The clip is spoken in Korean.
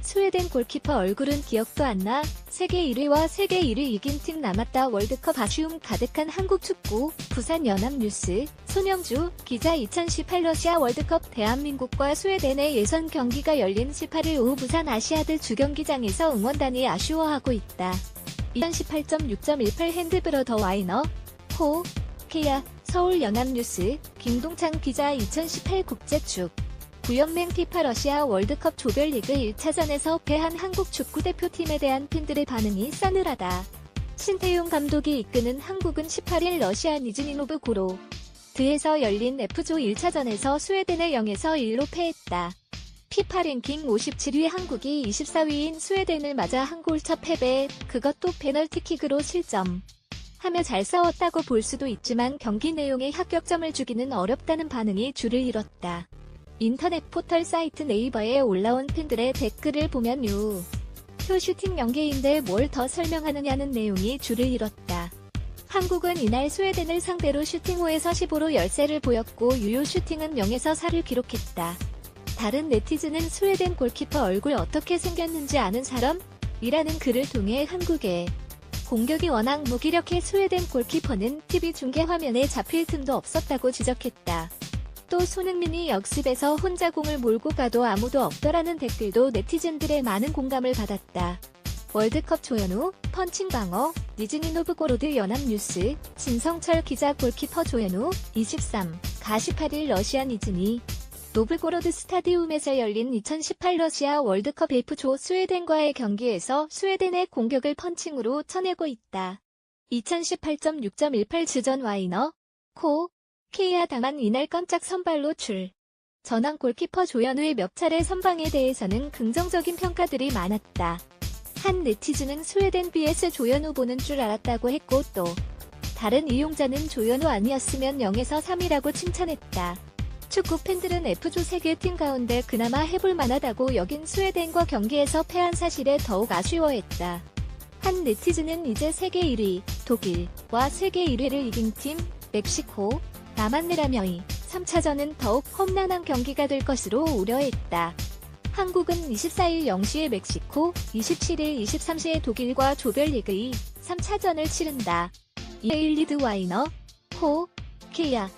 스웨덴 골키퍼 얼굴은 기억도 안 나. 세계 1위와 세계 1위 이긴 팀 남았다. 월드컵 아쉬움 가득한 한국 축구. 부산 연합뉴스. 손영주 기자 2018 러시아 월드컵 대한민국과 스웨덴의 예선 경기가 열린 18일 오후 부산 아시아드 주경기장에서 응원단이 아쉬워하고 있다. 2018.6.18 핸드브러 더 와이너. 호. 케야. 서울 연합뉴스. 김동창 기자 2018 국제축. 구연맹 피파 러시아 월드컵 조별리그 1차전에서 패한 한국 축구대표팀에 대한 팬들의 반응이 싸늘하다. 신태용 감독이 이끄는 한국은 18일 러시아 니즈니노브 고로 드에서 열린 F조 1차전에서 스웨덴에 0에서 1로 패했다. 피파 랭킹 57위 한국이 24위인 스웨덴을 맞아 한 골차 패배, 그것도 페널티킥으로 실점. 하며 잘 싸웠다고 볼 수도 있지만 경기 내용에 합격점을 주기는 어렵다는 반응이 줄을 이뤘다. 인터넷 포털 사이트 네이버에 올라온 팬들의 댓글을 보면 유. 표 슈팅 연계인데 뭘 더 설명하느냐는 내용이 줄을 이뤘다. 한국은 이날 스웨덴을 상대로 슈팅 5에서 15로 열세를 보였고 유효 슈팅은 0에서 4를 기록했다. 다른 네티즌은 스웨덴 골키퍼 얼굴 어떻게 생겼는지 아는 사람? 이라는 글을 통해 한국에 공격이 워낙 무기력해 스웨덴 골키퍼는 TV 중계 화면에 잡힐 틈도 없었다고 지적했다. 또 손흥민이 역습에서 혼자 공을 몰고 가도 아무도 없더라는 댓글도 네티즌들의 많은 공감을 받았다. 월드컵 조현우, 펀칭 방어, 니즈니노브 고로드 연합뉴스, 진성철 기자 골키퍼 조현우, 23, 가 18일 러시아 니즈니, 노블고로드 스타디움에서 열린 2018 러시아 월드컵 F조 스웨덴과의 경기에서 스웨덴의 공격을 펀칭으로 쳐내고 있다. 2018.6.18 주전 와이너, 코, 케이아 다만 이날 깜짝 선발로 출. 전황 골키퍼 조현우의 몇 차례 선방에 대해서는 긍정적인 평가들이 많았다. 한 네티즌은 스웨덴 BS 조현우 보는 줄 알았다고 했고 또 다른 이용자는 조현우 아니었으면 0에서 3이라고 칭찬했다. 축구 팬들은 F조 3개 팀 가운데 그나마 해볼 만하다고 여긴 스웨덴과 경기에서 패한 사실에 더욱 아쉬워했다. 한 네티즌은 이제 세계 1위, 독일과 세계 1위를 이긴 팀, 멕시코, 남았느라며 이 3차전은 더욱 험난한 경기가 될 것으로 우려했다. 한국은 24일 0시에 멕시코, 27일 23시에 독일과 조별리그 2, 3차전을 치른다. 이에일 리드 와이너, 호, 케야,